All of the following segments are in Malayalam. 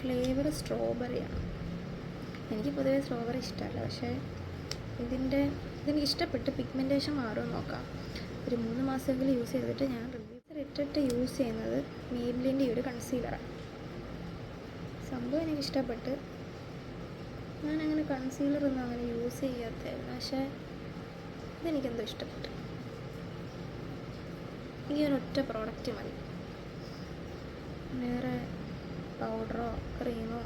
ഫ്ലേവർ സ്ട്രോബെറിയാണ് എനിക്ക് പൊതുവേ സ്ട്രോബെറി ഇഷ്ടമല്ല. പക്ഷേ ഇതിന്റെ ഇതെനിക്ക് ഇഷ്ടപ്പെട്ട് പിഗ്മെന്റേഷൻ മാറുമെന്ന് നോക്കാം. ഒരു മൂന്ന് മാസമെങ്കിലും യൂസ് ചെയ്തിട്ട് ഞാൻ റിവ്യൂ ഇട്ടിട്ട് യൂസ് ചെയ്യുന്നത് മേബിലിന്റെ ഈ ഒരു കൺസീലറാണ് സംഭവം എനിക്ക് ഇഷ്ടപ്പെട്ട്. ഞാൻ അങ്ങനെ കൺസീലർ ഒന്നും അങ്ങനെ യൂസ് ചെയ്യാത്തായിരുന്നു പക്ഷേ ഇതെനിക്കെന്തോ ഇഷ്ടപ്പെട്ടു. ഈ ഒരൊറ്റ പ്രോഡക്റ്റ് മതി. വേറെ പൗഡറോ ക്രീമോ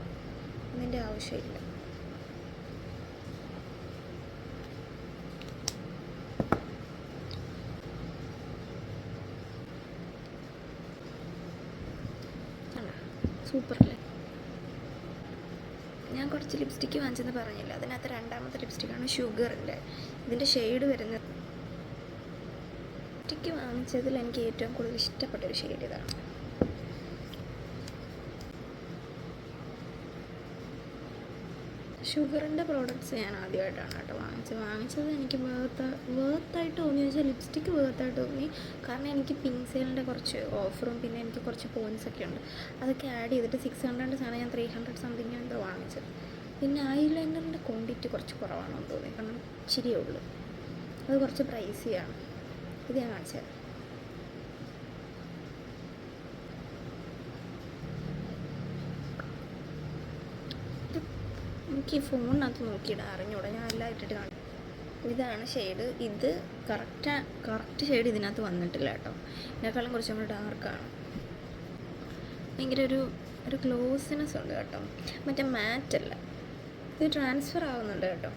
ഇതിന്റെ ആവശ്യമില്ല. സൂപ്പറല്ലേ? ഞാൻ കുറച്ച് ലിപ്സ്റ്റിക്ക് വാങ്ങിച്ചെന്ന് പറഞ്ഞില്ല? അതിനകത്ത് രണ്ടാമത്തെ ലിപ്സ്റ്റിക്കാണ് ഷുഗറിന്റെ. ഇതിന്റെ ഷെയ്ഡ് വരുന്നത് ലിപ്സ്റ്റിക്ക് വാങ്ങിച്ചതിൽ എനിക്ക് ഏറ്റവും കൂടുതൽ ഇഷ്ടപ്പെട്ട ഒരു ഷെയ്ഡ് ഇതാണ്. ഷുഗറിന്റെ പ്രോഡക്റ്റ്സ് ഞാൻ ആദ്യമായിട്ടാണ് കേട്ടോ വാങ്ങിച്ചത്. വാങ്ങിച്ചത് എനിക്ക് വേർത്ത് വേർത്തായിട്ട് തോന്നി. വെച്ചാൽ ലിപ്സ്റ്റിക്ക് വേർത്തായിട്ട് തോന്നി. കാരണം എനിക്ക് പിങ്ക് സെയിലിന്റെ കുറച്ച് ഓഫറും പിന്നെ എനിക്ക് കുറച്ച് പോയിൻസ് ഒക്കെ ഉണ്ട്. അതൊക്കെ ആഡ് ചെയ്തിട്ട് സിക്സ് ഹൺഡ്രഡ് സാധനം ഞാൻ ത്രീ ഹൺഡ്രഡ് സംതിങ് എന്തോ വാങ്ങിച്ചത്. പിന്നെ ഐ ലൈനറിന്റെ ക്വാണ്ടിറ്റി കുറച്ച് കുറവാണെന്ന് തോന്നി. കാരണം ഇച്ചിരിയേ ഉള്ളൂ. അത് കുറച്ച് പ്രൈസിയാണ് ഇത് ഞാൻ കാണിച്ചത് എനിക്ക് ഈ ഫോണിനകത്ത് നോക്കിയിടാൻ അറിഞ്ഞൂടാ. ഞാൻ എല്ലാം ഇട്ടിട്ട് കാണും ഇതാണ് ഷെയ്ഡ് ഇത് കറക്റ്റ് കറക്റ്റ് ഷെയ്ഡ് ഇതിനകത്ത് വന്നിട്ടില്ല കേട്ടോ. ഇതിനേക്കാളും കുറച്ചും കൂടി ഡാർക്കാണ് ഭയങ്കര ഒരു ഒരു ക്ലോസിനെസ് ഉണ്ട് കേട്ടോ. മറ്റേ അല്ല. ഇത് ട്രാൻസ്ഫർ ആവുന്നുണ്ട് കേട്ടോ.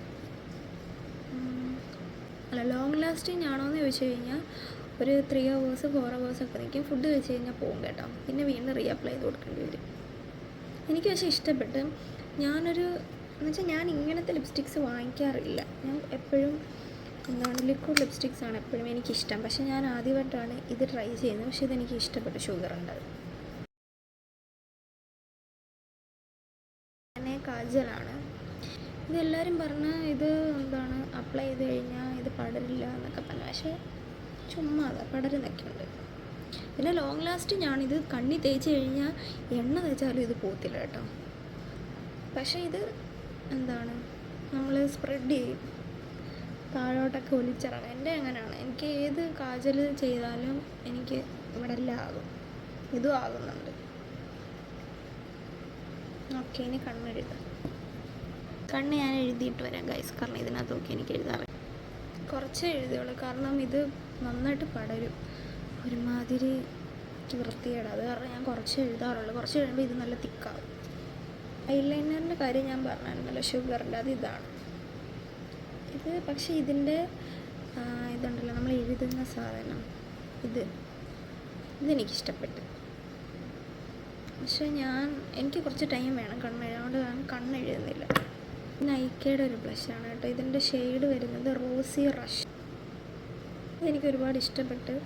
അല്ല ലോങ് ലാസ്റ്റിംഗ് ആണോ എന്ന് ചോദിച്ചു കഴിഞ്ഞാൽ ഒരു ത്രീ അവേഴ്സ് ഫോർ അവേഴ്സ് ഒക്കെ നിൽക്കും ഫുഡ് കഴിച്ച് കഴിഞ്ഞാൽ പോകും കേട്ടോ. പിന്നെ വീണ്ടും റീഅപ്ലൈ ചെയ്ത് കൊടുക്കേണ്ടി വരും. എനിക്ക് പക്ഷേ ഇഷ്ടപ്പെട്ട് ഞാനൊരു എന്നുവെച്ചാൽ ഞാൻ ഇങ്ങനത്തെ ലിപ്സ്റ്റിക്സ് വാങ്ങിക്കാറില്ല. ഞാൻ എപ്പോഴും എന്താണ് ലിക്വിഡ് ലിപ്സ്റ്റിക്സ് ആണ് എപ്പോഴും എനിക്കിഷ്ടം. പക്ഷേ ഞാൻ ആദ്യമായിട്ടാണ് ഇത് ട്രൈ ചെയ്യുന്നത്. പക്ഷേ ഇതെനിക്ക് ഇഷ്ടപ്പെട്ടു ഷുഗർ ഉണ്ട് പിന്നെ കാജലാണ്. ഇതെല്ലാവരും പറഞ്ഞ ഇത് എന്താണ് അപ്ലൈ ചെയ്ത് കഴിഞ്ഞാൽ ഇത് പടരില്ല എന്നൊക്കെ പറഞ്ഞു. പക്ഷേ ചുമ്മാ അതാ പടരുന്നൊക്കെ ഉണ്ട് പിന്നെ ലോങ് ലാസ്റ്റ് ഞാനിത് കണ്ണി തേച്ച് കഴിഞ്ഞാൽ എണ്ണ തേച്ചാലും ഇത് പോത്തില്ല കേട്ടോ. പക്ഷേ ഇത് എന്താണ്? നമ്മൾ സ്പ്രെഡ് ചെയ്യും. താഴോട്ടൊക്കെ ഒലിച്ചിറങ്ങും. എന്റെ അങ്ങനെയാണ്. എനിക്ക് ഏത് കാജൽ ചെയ്താലും എനിക്ക് ഇവിടെ എല്ലാം ആകും. ഇതും ആകുന്നുണ്ട്. ഓക്കെ ഇനി കണ്ണെഴുതാം കണ്ണ് ഞാൻ എഴുതിയിട്ട് വരാം ഗൈസ് കാരണം ഇതിനകത്ത് നോക്കി എനിക്ക് എഴുതാറ് കുറച്ചേ എഴുതിയുള്ളൂ. കാരണം ഇത് നന്നായിട്ട് പടരും. ഒരുമാതിരി വൃത്തികേട്. അത് കാരണം ഞാൻ കുറച്ച് എഴുതാറുള്ളൂ. കുറച്ച് കഴിയുമ്പോൾ ഇത് നല്ല തിക്കാവും. ഐലൈനറിന്റെ കാര്യം ഞാൻ പറഞ്ഞായിരുന്നല്ലോ ഷുഗറിന്റെ അത് ഇതാണ്. ഇത് പക്ഷേ ഇതിന്റെ ഇതുണ്ടല്ലോ നമ്മൾ എഴുതുന്ന സാധനം. ഇത് ഇതെനിക്കിഷ്ടപ്പെട്ടു. പക്ഷേ ഞാൻ എനിക്ക് കുറച്ച് ടൈം വേണം കണ്ണെഴുതുകൊണ്ട് ഞാൻ കണ്ണെഴുതുന്നില്ല നൈക്കയുടെ ഒരു ബ്ലഷാണ് കേട്ടോ. ഇതിന്റെ ഷെയ്ഡ് വരുന്നത് റോസി റഷ്. ഇതെനിക്ക് ഒരുപാട് ഇഷ്ടപ്പെട്ട്.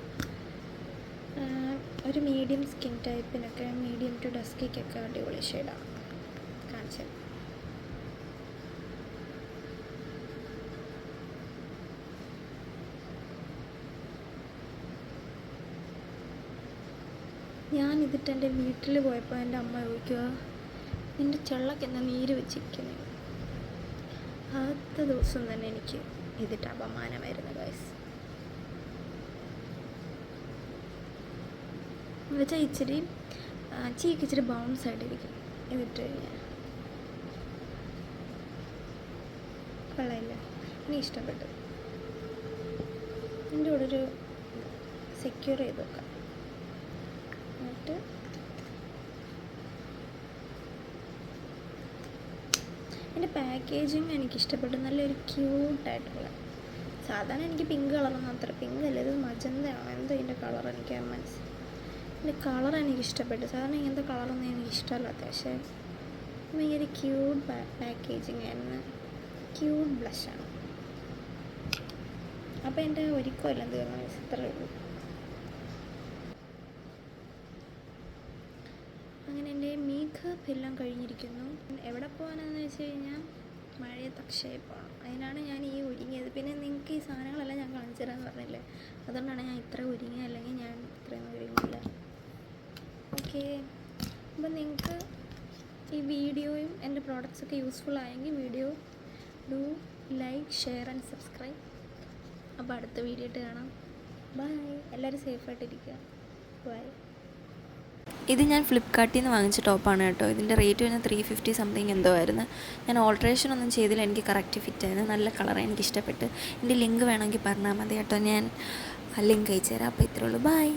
ഒരു മീഡിയം സ്കിൻ ടൈപ്പിനൊക്കെ മീഡിയം ടു ഡസ്കിക്കൊക്കെ അടിപൊളി ഷെയ്ഡാണ്. കാണിച്ചത് ഞാൻ ഇതിട്ട് എന്റെ വീട്ടിൽ പോയപ്പോൾ എന്റെ അമ്മ ചോദിക്കുക നിന്റെ ചെള്ളക്ക് എന്താ നീര് വെച്ചിരിക്കുന്നത് ആദ്യത്തെ ദിവസം തന്നെ എനിക്ക് ഇതിട്ട് അപമാനമായിരുന്നു ഗൈസ് എന്നുവെച്ചാൽ ഇച്ചിരി ചീക്ക് ഇച്ചിരി ബൗൺസ് ആയിട്ടിരിക്കും ഇതിട്ട് കഴിഞ്ഞാൽ കൊള്ളാമില്ല എനിക്ക് ഇഷ്ടപ്പെട്ടു. എന്റെ കൂടെ ഒരു സെക്യൂർ ചെയ്ത് വെക്കാം. എന്നിട്ട് എന്റെ പാക്കേജിങ് എനിക്ക് ഇഷ്ടപ്പെട്ടു. നല്ലൊരു ക്യൂട്ടായിട്ടുള്ള സാധാരണ എനിക്ക് പിങ്ക് കളറൊന്നും അത്ര പിങ്ക് അല്ല. ഇത് മജന്തയാണോ? എന്തോ ഇതിന്റെ കളർ എനിക്ക് മനസ്സിൽ ഇതിന്റെ കളർ എനിക്ക് ഇഷ്ടപ്പെട്ടു. സാധാരണ ഇങ്ങനത്തെ കളറൊന്നും എനിക്ക് ഇഷ്ടമല്ലാത്ത പക്ഷേ ഭയങ്കര ക്യൂട്ട് പാക്കേജിങ് ആയിരുന്നു. ക്യൂട്ട് ബ്ലഷാണ്. അപ്പോൾ എന്റെ ഒരുക്കമെല്ലാം തീർന്നു ഇത്രയേ ഉള്ളൂ. അങ്ങനെ എന്റെ മേക്കപ്പ് എല്ലാം കഴിഞ്ഞിരിക്കുന്നു. എവിടെ പോകാനെന്ന് വെച്ച് കഴിഞ്ഞാൽ മഴയത്ത് അക്ഷയ പോകണം. അതിനാണ് ഞാൻ ഈ ഒരുങ്ങിയത്. പിന്നെ നിങ്ങൾക്ക് ഈ സാധനങ്ങളെല്ലാം ഞാൻ കാണിച്ചു തരാമെന്ന് പറഞ്ഞില്ലേ? അതുകൊണ്ടാണ് ഞാൻ ഇത്ര ഒരുങ്ങിയത്. അല്ലെങ്കിൽ ഞാൻ ഇത്രയൊന്നും ഒരുങ്ങില്ല ഓക്കെ. അപ്പം നിങ്ങൾക്ക് ഈ വീഡിയോയും എന്റെ പ്രോഡക്റ്റ്സൊക്കെ യൂസ്ഫുൾ ആയെങ്കിൽ video do like share and subscribe. അപ്പോൾ അടുത്ത വീഡിയോ ഇട്ട് കാണാം. ബൈ. എല്ലാവരും സേഫായിട്ടിരിക്കുക ബൈ. ഇത് ഞാൻ ഫ്ലിപ്കാർട്ടിൽ നിന്ന് വാങ്ങിച്ച ടോപ്പാണ് കേട്ടോ. ഇതിന്റെ റേറ്റ് വരുന്നത് ത്രീ ഫിഫ്റ്റി സംതിങ് എന്തോ ആയിരുന്നു. ഞാൻ ഓൾട്രേഷൻ ഒന്നും ചെയ്തില്ല. എനിക്ക് കറക്റ്റ് ഫിറ്റ് ആയിരുന്നു. നല്ല കളർ എനിക്ക് ഇഷ്ടപ്പെട്ട്. എന്റെ ലിങ്ക് വേണമെങ്കിൽ പറഞ്ഞാൽ മതി കേട്ടോ. ഞാൻ ലിങ്ക് അയച്ചു തരാം അപ്പോൾ ഇത്രേ ഉള്ളൂ. ബൈ